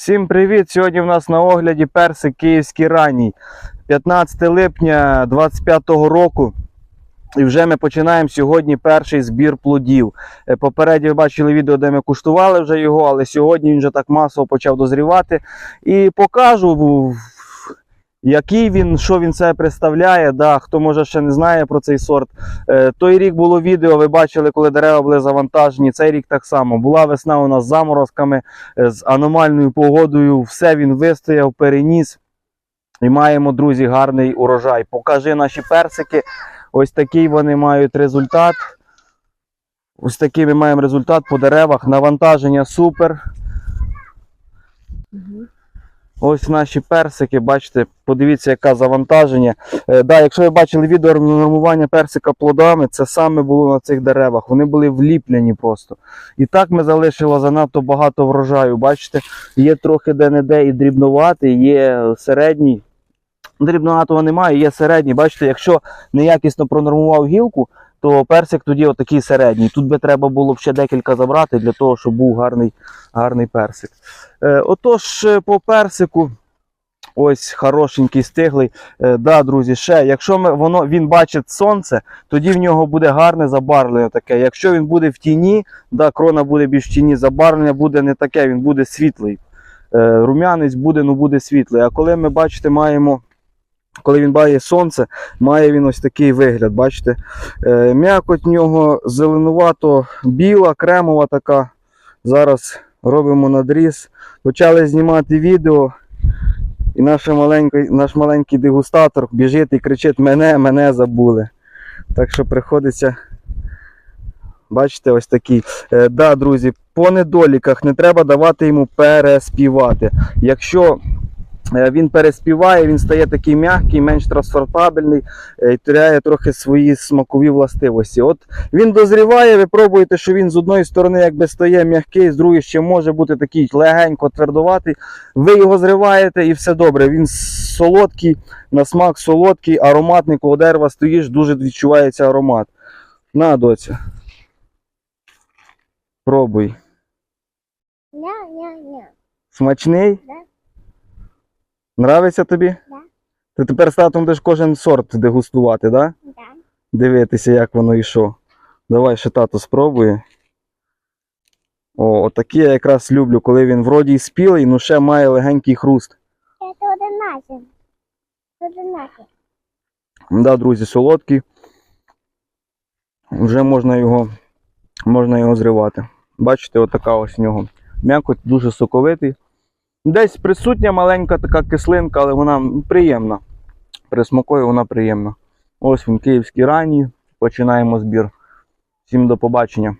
Всім привіт! Сьогодні в нас на огляді персик київський ранній. 15 липня 25-го року. І вже ми починаємо сьогодні перший збір плодів. Е, Попередньо ви бачили відео, де ми куштували вже його, але сьогодні він вже так масово почав дозрівати. І покажу, який він, що він себе представляє. Да, хто може ще не знає про цей сорт. Е, Той рік було відео, ви бачили, коли дерева були завантажені. Цей рік так само. Була весна у нас з заморозками, е, з аномальною погодою. Все він вистояв, переніс. І маємо, друзі, гарний урожай. Покажи наші персики. Ось такий вони мають результат. Ось такий ми маємо результат по деревах. Навантаження супер. Ось наші персики, бачите, подивіться, яке завантаження. Е, да, якщо ви бачили відео нормування персика плодами, це саме було на цих деревах. Вони були вліплені просто. І так ми залишили занадто багато врожаю. Бачите, є трохи де-не-де і дрібнуватий, є середній. Дрібнуватого немає, є середній. Бачите, якщо неякісно пронормував гілку, то персик тоді отакий середній. Тут би треба було б ще декілька забрати для того, щоб був гарний, гарний персик. Е, отож, е, по персику. Ось хорошенький стиглий. Е, да, друзі, ще, якщо ми, воно, він бачить сонце, тоді в нього буде гарне забарвлення таке. Якщо він буде в тіні, да, крона буде більш в тіні, забарвлення буде не таке, він буде світлий. Е, рум'янець буде, ну буде світлий. А коли ми бачите, маємо. Коли він бачить сонце, має він ось такий вигляд. Бачите? Е, м'якоть нього зеленувато біла, кремова така. Зараз робимо надріз. Почали знімати відео. І наш маленький, наш маленький дегустатор біжить і кричить: мене, мене забули. Так що приходиться. Бачите, ось такий. Е, да, друзі, по недоліках не треба давати йому переспівати. Якщо він переспіває, він стає такий м'який, менш транспортабельний, е, і теряє трохи свої смакові властивості. От він дозріває, ви пробуєте, що він з одної сторони якби стає м'який, з другої ще може бути такий легенько твердуватий. Ви його зриваєте і все добре. Він солодкий, на смак солодкий, ароматний, коло дерева стоїш, дуже відчувається аромат. На, доця. Пробуй. Ня-ня-ня. Смачний? Да. Нравиться тобі? Да. Ти тепер з татом будеш кожен сорт дегустувати, так? Да? Да. Дивитися, як воно і що. Давай ще тато спробує. О, отакі я якраз люблю, коли він вроді й спілий, ну ще має легенький хруст. Это одинаково. Одинаково. Да, друзі, солодкий. Вже можна його, можна його зривати. Бачите, отака ось в нього. М'якоть дуже соковитий. Десь присутня маленька така кислинка, але вона приємна. При смакою вона приємна. Ось він, київський ранній. Починаємо збір. Всім до побачення.